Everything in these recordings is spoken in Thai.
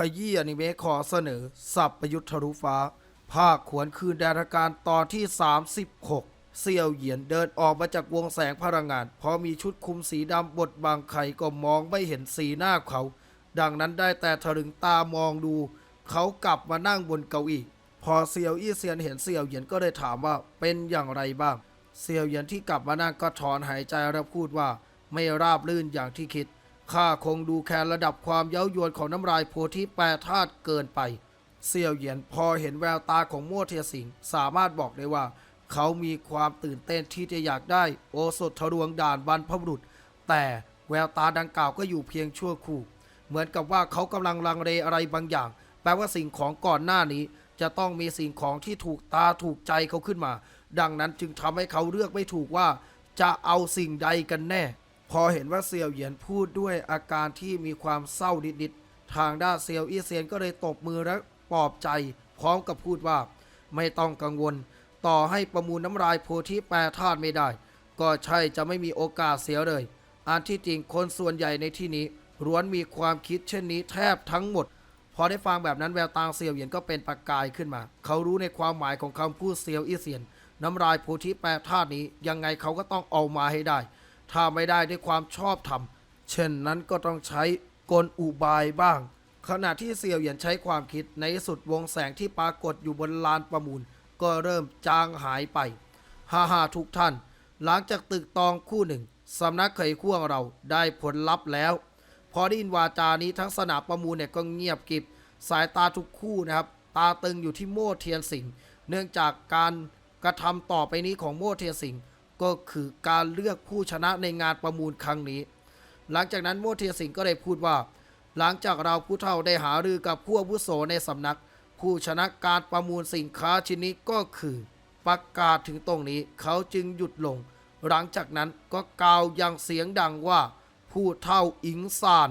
ขยี้อนิเมะขอเสนอ สับประยุทธ์ทะลุฟ้า ภาคขวนคืนแดนการตอนที่ 36 เสี่ยวเหยียนเดินออกมาจากวงแสงพลังงานพอมีชุดคลุมสีดำบดบางไข่ก็มองไม่เห็นสีหน้าเขา ดังนั้นได้แต่ถลึงตามองดู เขากลับมานั่งบนเก้าอี้พอเซียวอี้เซียนเห็นเสี่ยวเหยียนก็เลยถามว่าเป็นอย่างไรบ้าง เสี่ยวเหยียนที่กลับมานั่งก็ถอนหายใจแล้วพูดว่า ไม่ราบลื่นอย่างที่คิด ข้าคงดูแคลนระดับความเย้ายวนของน้ำลายโพธิแปรธาตุเกินไป เสี่ยวเหยียนพอเห็นแววตาของมั่วเทียสิงสามารถบอกได้ว่า เขามีความตื่นเต้นที่จะอยากได้โอสถทะลวงด่านบรรพบุรุษ แต่แววตาดังกล่าวก็อยู่เพียงชั่วครู่เหมือนกับว่าเขากำลังลังเลอะไรบางอย่าง แปลว่าสิ่งของก่อนหน้านี้ จะต้องมีสิ่งของที่ถูกตาถูกใจเขาขึ้นมา ดังนั้นจึงทำให้เขาเลือกไม่ถูกว่า จะเอาสิ่งใดกันแน่ พอเห็นว่าเซียวเหยียนพูดด้วยอาการที่มีความเศร้านิดๆ ทางด้านเซียวอี้เซียนก็เลยตบมือและปลอบใจ พร้อมกับพูดว่า ไม่ต้องกังวล ต่อให้ประมูลน้ำลายโพธิแปรธาตุไม่ได้ ก็ใช่จะไม่มีโอกาสเสียเลย อันที่จริงคนส่วนใหญ่ในที่นี้ล้วนมีความคิดเช่นนี้แทบทั้งหมด พอได้ฟังแบบนั้นแววตาเซียวเหยียนก็เป็นประกายขึ้นมา เขารู้ในความหมายของคำพูดเซียวอี้เซียน น้ำลายโพธิแปรธาตุนี้ยังไงเขาก็ต้องเอามาให้ได้ ถ้าไม่ได้ด้วยความชอบธรรม เช่นนั้นก็ต้องใช้กลอุบายบ้าง ขณะที่เซียวเหยียนใช้ความคิดในสุดวงแสงที่ปรากฏอยู่บนลานประมูล ก็เริ่มจางหายไปฮ่าฮ่าทุกท่าน หลังจากตึกตองคู่หนึ่งสำนักเคยข่วงเราได้ผลลัพธ์แล้ว พอได้ยินวาจานี้ทั้งสนามประมูลเนี่ยก็เงียบกริบ สายตาทุกคู่นะครับ ตาตึงอยู่ที่โม่เทียนสิง เนื่องจากการกระทำต่อไปนี้ของโม่เทียนสิง ก็คือการเลือกผู้ชนะในงานประมูลครั้งนี้ หลังจากนั้นโมเทียสิงห์ก็ได้พูดว่า หลังจากเราผู้เฒ่าได้หารือกับผู้อาวุโสในสำนัก ผู้ชนะการประมูลสินค้าชิ้นนี้ก็คือ ประกาศถึงตรงนี้เขาจึงหยุดลง หลังจากนั้นก็กล่าวอย่างเสียงดังว่า ผู้เท่าอิงซาน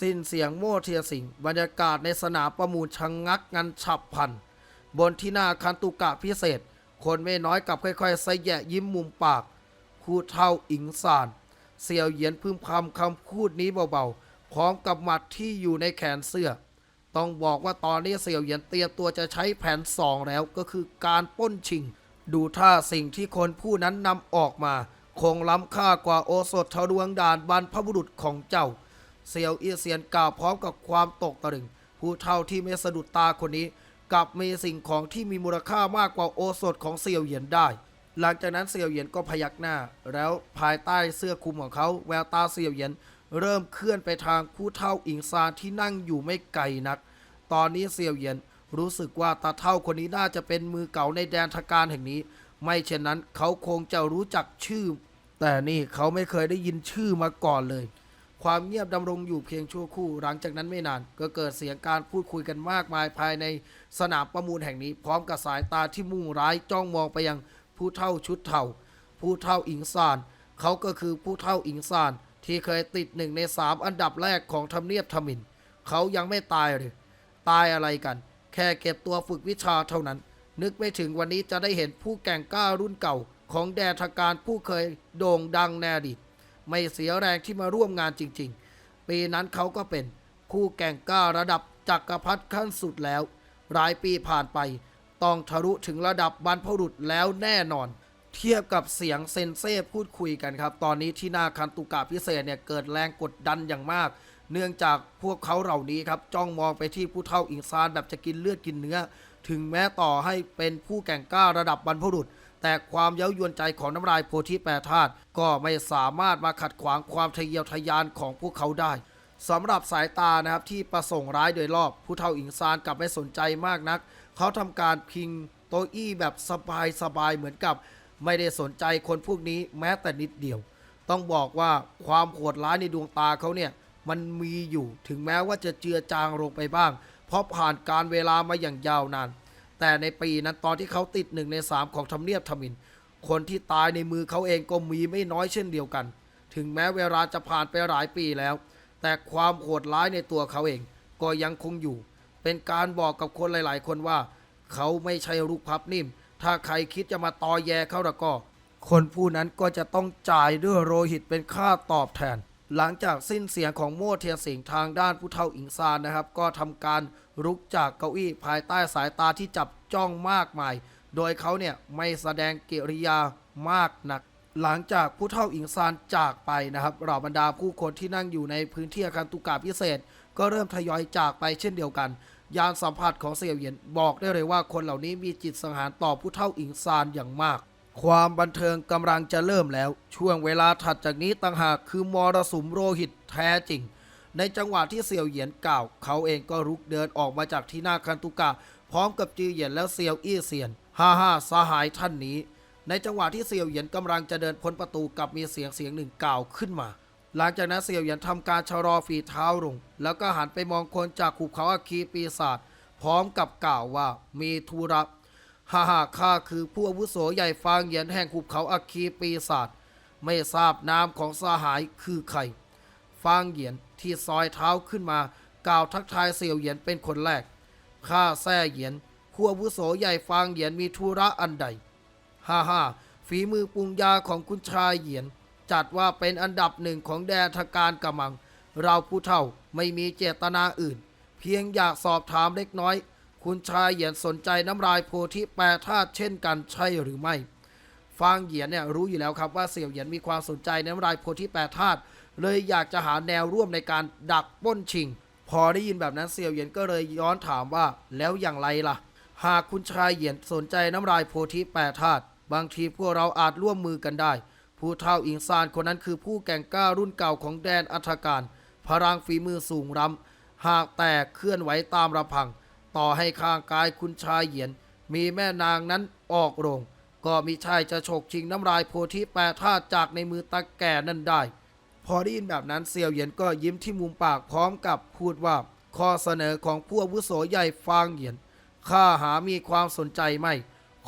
สิ้นเสียงโมเทียสิงห์บรรยากาศในสนามประมูลชะงงักงันฉับพลันบนที่หน้าคันตุกะพิเศษ คนไม่น้อยกับค่อยๆใส่แยะยิ้มมุมปากผู้เท่าอิงซานเสี่ยวเหยียนพึมพำคำพูดนี้เบาๆ พร้อมกับหมัดที่อยู่ในแขนเสื้อ ต้องบอกว่าตอนนี้เสี่ยวเหยียนเตรียมตัวจะใช้แผนสองแล้วก็คือการป้นชิง ดูท่าสิ่งที่คนผู้นั้นนำออกมา คงล้ำค่ากว่าโอสถทะลวงด่านบรรพบุรุษของเจ้าเซียวเอียเซียนกล่าวพร้อมกับความตกตะลึง ผู้เท่าที่ไม่สะดุดตาคนนี้ กลับมีสิ่งของที่มีมูลค่ามากกว่าโอสถของเซียวเหยียนได้ หลังจากนั้นเซียวเหยียนก็พยักหน้า แล้วภายใต้เสื้อคลุมของเขาแววตาเซียวเหยียน เริ่มเคลื่อนไปทางผู้เท่าอิงซานที่นั่งอยู่ไม่ไกลนัก ตอนนี้เซียวเหยียนรู้สึกว่าตาเท่าคนนี้น่าจะเป็นมือเก่าในแดนทการแห่งนี้ ไม่เช่นนั้นเขาคงจะรู้จักชื่อ แต่นี่เขาไม่เคยได้ยินชื่อมาก่อนเลย ความเงียบดำรงอยู่เพียงชั่วครู่ หลังจากนั้นไม่นาน ก็เกิดเสียงการพูดคุยกันมากมายภายในสนามประมูลแห่งนี้ พร้อมกับสายตาที่มุ่งร้ายจ้องมองไปยังผู้เท่าชุดเท่า ผู้เท่าอิงซาน เขาก็คือผู้เท่าอิงซาน ที่เคยติดหนึ่งในสามอันดับแรกของทำเนียบทมิน เขายังไม่ตายเลยตายอะไรกัน แค่เก็บตัวฝึกวิชาเท่านั้น นึกไม่ถึงวันนี้จะได้เห็นผู้แก่งกล้ารุ่นเก่าของแดนทการผู้เคยโด่งดังแนอดีต ไม่เสียแรงที่มาร่วมงานจริง ๆ ปีนั้นเขาก็เป็นคู่แก่งกล้าระดับจักรพรรดิขั้นสุดแล้ว หลายปีผ่านไป ต้องทะลุถึงระดับบรรพบุรุษแล้วแน่นอน เทียบกับเสียงเซนเซ่พูดคุยกันครับ ตอนนี้ที่หน้าคันตุกะพิเศษเนี่ยเกิดแรงกดดันอย่างมาก เนื่องจากพวกเขาเหล่านี้ครับจ้องมองไปที่ผู้เท่าอิงซานแบบจะกินเลือดกินเนื้อ ถึงแม้ต่อให้เป็นผู้แก่งกล้าระดับบรรพบุรุษ แต่ความเย้ายวนใจของน้ำลายโพธิแปรธาตุก็ไม่สามารถมาขัดขวางความทะเยอทะยานของพวกเขาได้สำหรับสายตานะครับที่ประสงค์ร้ายโดยรอบ ผู้เท่าอิงซานกลับไม่สนใจมากนัก เขาทำการพิงโต๊ะอี้แบบสบายๆเหมือนกับ ไม่ได้สนใจคนพวกนี้แม้แต่นิดเดียว ต้องบอกว่าความโหดร้ายในดวงตาเขาเนี่ยมันมีอยู่ถึงแม้ว่าจะเจือจางลงไปบ้าง เพราะผ่านการเวลามาอย่างยาวนาน แต่ในปีนั้นตอนที่เขาติดหนึ่งในสามของทำเนียบทมิน คนที่ตายในมือเขาเองก็มีไม่น้อยเช่นเดียวกัน ถึงแม้เวลาจะผ่านไปหลายปีแล้ว แต่ความโหดร้ายในตัวเขาเองก็ยังคงอยู่ เป็นการบอกกับคนหลาย ๆ คนว่า เขาไม่ใช่ลูกพับนิ่ม ถ้าใครคิดจะมาตอแยเขาล้วก็ คนผู้นั้นก็จะต้องจ่ายด้วยโลหิตเป็นค่าตอบแทน หลังจากสิ้นเสียงของโม่เทียสิงทางด้านผู้เฒ่าอิงซานนะครับ ก็ทำการลุกจากเก้าอี้ภายใต้สายตาที่จับจ้องมากมาย โดยเขาเนี่ยไม่แสดงกิริยามากนัก หลังจากผู้เฒ่าอิงซานจากไปนะครับเหล่าบรรดาผู้คนที่นั่งอยู่ในพื้นที่อาคารตุกาพิเศษ ก็เริ่มทยอยจากไปเช่นเดียวกัน ยานสัมผัสของเสี่ยวเหยียนบอกได้เลยว่าคนเหล่านี้มีจิตสังหารต่อผู้เฒ่าอิงซานอย่างมาก ความบันเทิงกำลังจะเริ่มแล้ว ช่วงเวลาถัดจากนี้ต่างหากคือมรสุมโรหิตแท้จริง ในจังหวะที่เสี่ยวเหยียนกล่าว เขาเองก็รุกเดินออกมาจากที่หน้าคันตุกะ พร้อมกับจือเหยียนและเซียวอี้เซียนฮ่าฮ่าสหายท่านนี้ ในจังหวะที่เสี่ยวเหยียนกำลังจะเดินพ้นประตูกับมีเสียงเสียงหนึ่งกล่าวขึ้นมา หลังจากนั้นเสี่ยวเหยียนทำการชะลอฝีเท้าลงแล้วก็หันไปมองคนจากขุบเขาอาคีปีศาจพร้อมกับกล่าวว่ามีธุระ ฮ่าฮ่าข้าคือผู้อาวุโสใหญ่ฟางเหยียนแห่งขุบเขาอาคีปีศาจไม่ทราบนามของสหายคือใคร ฟางเหยียนที่ซอยเท้าขึ้นมากล่าวทักทายเสี่ยวเหยียนเป็นคนแรก ข้าแซ่เหยียนผู้อาวุโสใหญ่ฟางเหยียนมีธุระอันใด ฮ่าฮ่าฝีมือปรุงยาของคุณชายเหยียน จัดว่าเป็นอันดับหนึ่งของแดนทการกำมัง เราผู้เฒ่าไม่มีเจตนาอื่น เพียงอยากสอบถามเล็กน้อย คุณชายเหยียนสนใจน้ำลายโพธิแปรธาตุเช่นกันใช่หรือไม่ ฟางเหยียนเนี่ยรู้อยู่แล้วครับว่าเสี่ยวเหยียนมีความสนใจในน้ำลายโพธิแปรธาตุเลยอยากจะหาแนวร่วมในการดักป้นชิง พอได้ยินแบบนั้นเสี่ยวเหยียนก็เลยย้อนถามว่าแล้วอย่างไรล่ะ หากคุณชายเหยียนสนใจน้ำลายโพธิแปรธาตุบางทีพวกเราอาจร่วมมือกันได้ ผู้เฒ่าอิงซานคนนั้นคือผู้แก่งกล้ารุ่นเก่าของแดนอัฐการพลังฝีมือสูงล้ำหากแตกเคลื่อนไหวตามระพัง ต่อให้ข้างกายคุณชายเหยียน มีแม่นางนั้นออกโรง ก็มิใช่จะฉกชิงน้ำลายโพธิแปรธาตุจากในมือตาแก่นั่นได้ พอได้ยินแบบนั้นเซียวเหยียนก็ยิ้มที่มุมปากพร้อมกับพูดว่า ข้อเสนอของผู้อาวุโสใหญ่ฟางเหยียนข้าหามีความสนใจไม่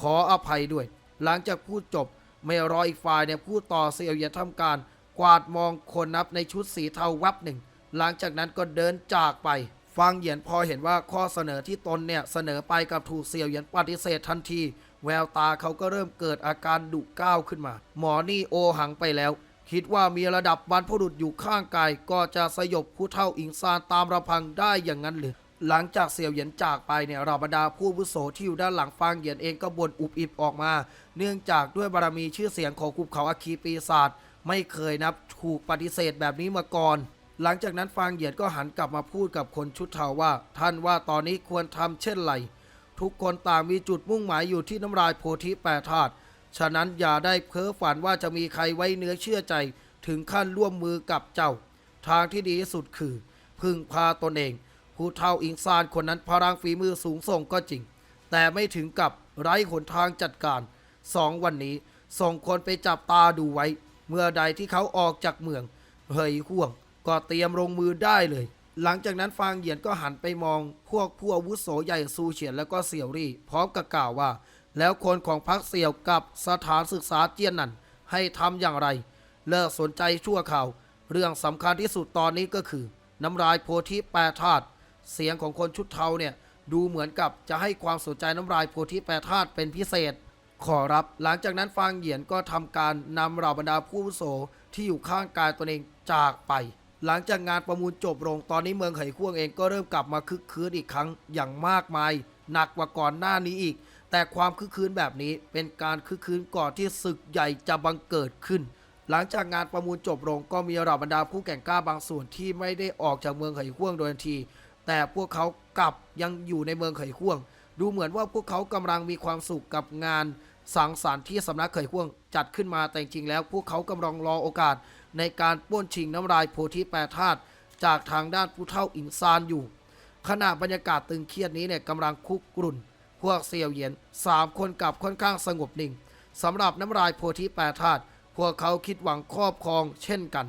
ขออภัยด้วย หลังจากพูดจบไม่รออีกฝ่ายเนี่ยพูดต่อเซียวเหยียนทำการ กวาดมองคนนับในชุดสีเทาวับหนึ่ง หลังจากนั้นก็เดินจากไป ฟางเหยียนพอเห็นว่าข้อเสนอที่ตนเนี่ยเสนอไปกับถูกเซียวเหยียนปฏิเสธทันที แววตาเขาก็เริ่มเกิดอาการดุก้าวขึ้นมา หมอนี่โอหังไปแล้ว คิดว่ามีระดับบรรพบุรุษอยู่ข้างกาย ก็จะสยบผู้เท่าอิงซานตามระพังได้อย่างนั้นหรือหลังจากเสี่ยวเหยียนจากไปเนี่ยเราบรรดาผู้วุโสที่อยู่ด้านหลังฟางเหยียนเองก็บ่นอุบอิบออกมา เนื่องจากด้วยบารมีชื่อเสียงของภูเขาอาคีปีศาจไม่เคยนับถูกปฏิเสธแบบนี้มาก่อน หลังจากนั้นฟางเหยียนก็หันกลับมาพูดกับคนชุดเทาว่า ท่านว่าตอนนี้ควรทำเช่นไร ทุกคนต่างมีจุดมุ่งหมายอยู่ที่น้ำลายโพธิแปรธาตุฉะนั้นอย่าได้เพ้อฝันว่าจะมีใครไว้เนื้อเชื่อใจ ถึงขั้นร่วมมือกับเจ้า ทางที่ดีที่สุดคือ พึ่งพาตนเอง ผู้เท่าอิงซานคนนั้นพลังฝีมือสูงส่งก็จริง แต่ไม่ถึงกับไร้หนทางจัดการสองวันนี้ส่งคนไปจับตาดูไว้ เมื่อใดที่เขาออกจากเมือง เฮยห่วง ก็เตรียมลงมือได้เลย หลังจากนั้นฟางเหยียนก็หันไปมอง พวกผู้อาวุโสใหญ่ซูเฉียนแล้วก็เสี่ยวรี่ พร้อมกับกล่าวว่า แล้วคนของพรรคเสี่ยวกับสถานศึกษาเจียนนันให้ทำอย่างไร เลิกสนใจชั่วข่าว เรื่องสำคัญที่สุดตอนนี้ก็คือ น้ำลายโพธิแปรธาตุเสียงของคนชุดเทาเนี่ยดูเหมือนกับจะให้ความสนใจน้ำลายโพธิแปรธาตุเป็นพิเศษ ขอรับ หลังจากนั้นฟางเหยียนก็ทำการนำเหล่าบรรดาผู้อาวุโสที่อยู่ข้างกายตนเองจากไป หลังจากงานประมูลจบลงตอนนี้เมืองไขควงเองก็เริ่มกลับมาคึกคืนอีกครั้งอย่างมากมาย หนักกว่าก่อนหน้านี้อีก แต่ความคึกคืนแบบนี้เป็นการคึกคืนก่อนที่ศึกใหญ่จะบังเกิดขึ้น หลังจากงานประมูลจบลงก็มีเหล่าบรรดาผู้แก่งกล้าบางส่วนที่ไม่ได้ออกจากเมืองไขควงโดยทันที แต่พวกเขากลับยังอยู่ในเมืองไขควง ดูเหมือนว่าพวกเขากำลังมีความสุขกับงานสังสรรค์ที่สำนักไขควงจัดขึ้นมาแต่จริงๆแล้ว พวกเขากำลังรอโอกาส ในการปล้นชิงน้ำลายโพธิแปรธาตุจากทางด้านผู้เท่าอิงซานอยู่ ขณะบรรยากาศตึงเครียดนี้เนี่ยกำลังคุกกรุ่น พวกเซียวเหยียนสามคนกลับค่อนข้างสงบนิ่งสำหรับน้ำลายโพธิแปรธาตุพวกเขาคิดหวังครอบครองเช่นกัน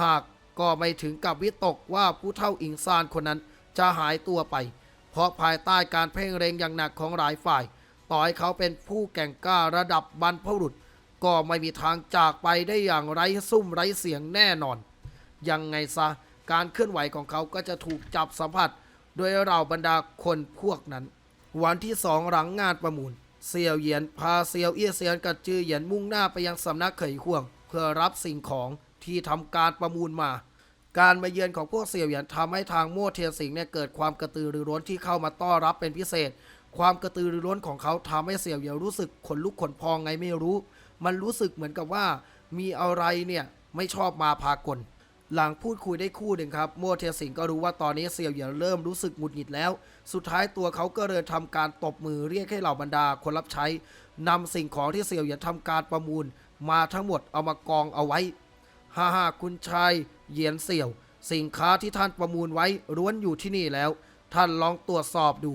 หากก็ไม่ถึงกับวิตกว่าผู้เท่าอิงซานคนนั้นจะหายตัวไป เพราะภายใต้การเพ่งเร็งอย่างหนักของหลายฝ่าย ต่อให้เขาเป็นผู้แก่งกล้าระดับบรรพบุรุษ ก็ไม่มีทางจากไปได้อย่างไร้ซุ่มไร้เสียงแน่นอน ยังไงซะ การเคลื่อนไหวของเขาก็จะถูกจับสัมผัส โดยเราบรรดาคนพวกนั้น วันที่สองหลังงานประมูล เซียวเหยียนพาเซียวเอี้ยเซียนกับจือเหยียนมุ่งหน้าไปยังสำนักเขยข่วง เพื่อรับสิ่งของที่ทำการประมูลมา การมาเยือนของพวกเสี่ยวเหยียนทำให้ทางโม่เทียนสิงเนี่ยเกิดความกระตือรือร้นที่เข้ามาต้อนรับเป็นพิเศษ ความกระตือรือร้นของเขาทำให้เสี่ยวเหยียนรู้สึกขนลุกขนพองไงไม่รู้ มันรู้สึกเหมือนกับว่า มีอะไรเนี่ยไม่ชอบมาพากล หลังพูดคุยได้คู่หนึ่งครับ โม่เทียสิงก็รู้ว่าตอนนี้เสี่ยวเหยียนเริ่มรู้สึกหงุดหงิดแล้ว สุดท้ายตัวเขาก็เลยทำการตบมือเรียกให้เหล่าบรรดาคนรับใช้นำสิ่งของที่เสี่ยวเหยียนทำการประมูล มาทั้งหมดเอามากองเอาไว้ฮ่าฮ่าคุณชายเหยียนเสี่ยว สินค้าที่ท่านประมูลไว้ล้วนอยู่ที่นี่แล้ว ท่านลองตรวจสอบดู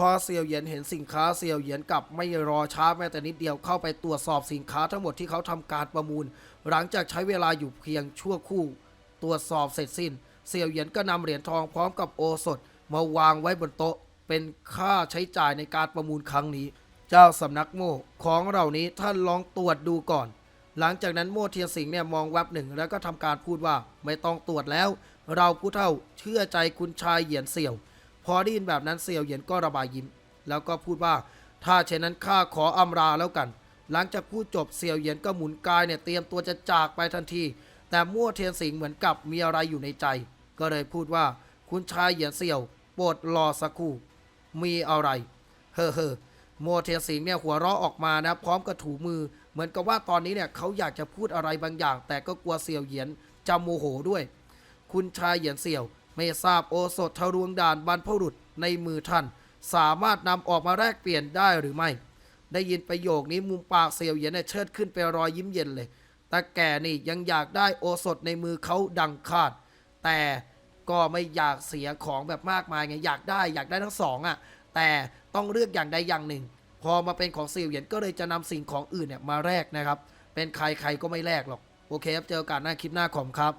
พอเสี่ยวเหยียนเห็นสินค้าเสี่ยวเหยียนกลับไม่รอช้าแม้แต่นิดเดียวเข้าไปตรวจสอบสินค้าทั้งหมดที่เขาทำการประมูล หลังจากใช้เวลาอยู่เพียงชั่วครู่ ตรวจสอบเสร็จสิ้นเสี่ยวเหยียนก็นำเหรียญทองพร้อมกับโอสถมาวางไว้บนโต๊ะ เป็นค่าใช้จ่ายในการประมูลครั้งนี้ เจ้าสำนักโม่ของเหล่านี้ท่านลองตรวจดูก่อน หลังจากนั้นโม่เทียนสิงเนี่ยมองแวบหนึ่งแล้วก็ทำการพูดว่าไม่ต้องตรวจแล้ว เราผู้เท่าเชื่อใจคุณชายเหยียนเสี่ยว พอได้ยินแบบนั้นเสี่ยวเหยียนก็ระบายยิ้ม แล้วก็พูดว่า ถ้าเช่นนั้นข้าขออำลาแล้วกัน หลังจากพูดจบเสี่ยวเหยียนก็หมุนกายเนี่ยเตรียมตัวจะจากไปทันที แต่มั่วเทียนสิงเหมือนกับมีอะไรอยู่ในใจ ก็เลยพูดว่าคุณชายเหยียนเสี่ยวโปรดรอสักครู่ มีอะไร เฮ้อเฮ้อโมเทียนสิงเนี่ยหัวเราะออกมานะ พร้อมกับถูมือ เหมือนกับว่าตอนนี้เนี่ยเขาอยากจะพูดอะไรบางอย่าง แต่ก็กลัวเสี่ยวเหยียนจะโมโหด้วย คุณชายเหยียนเสี่ยว ไม่ทราบโอสถทะรวงด่านบรรพบุรุษในมือท่าน สามารถนำออกมาแลกเปลี่ยนได้หรือไม่ ได้ยินประโยคนี้มุมปากเสี่ยวเหยียนเนี่ยเชิดขึ้นไปรอยยิ้มเย็นเลยแต่แกนี่ยังอยากได้โอสถในมือเขาดังคาด แต่ก็ไม่อยากเสียของแบบมากมายไงอยากได้อยากได้ทั้งสองอะ่ะแต่ต้องเลือกอย่างใดอย่างหนึ่ง พอมาเป็นของเสี่ยวเหยียนก็เลยจะนำสิ่งของอื่นเนี่ยมาแลกนะครับ เป็นใครใครก็ไม่แลกหรอก โอเคครับเจอกันหน้าคลิปหน้าขอมครับ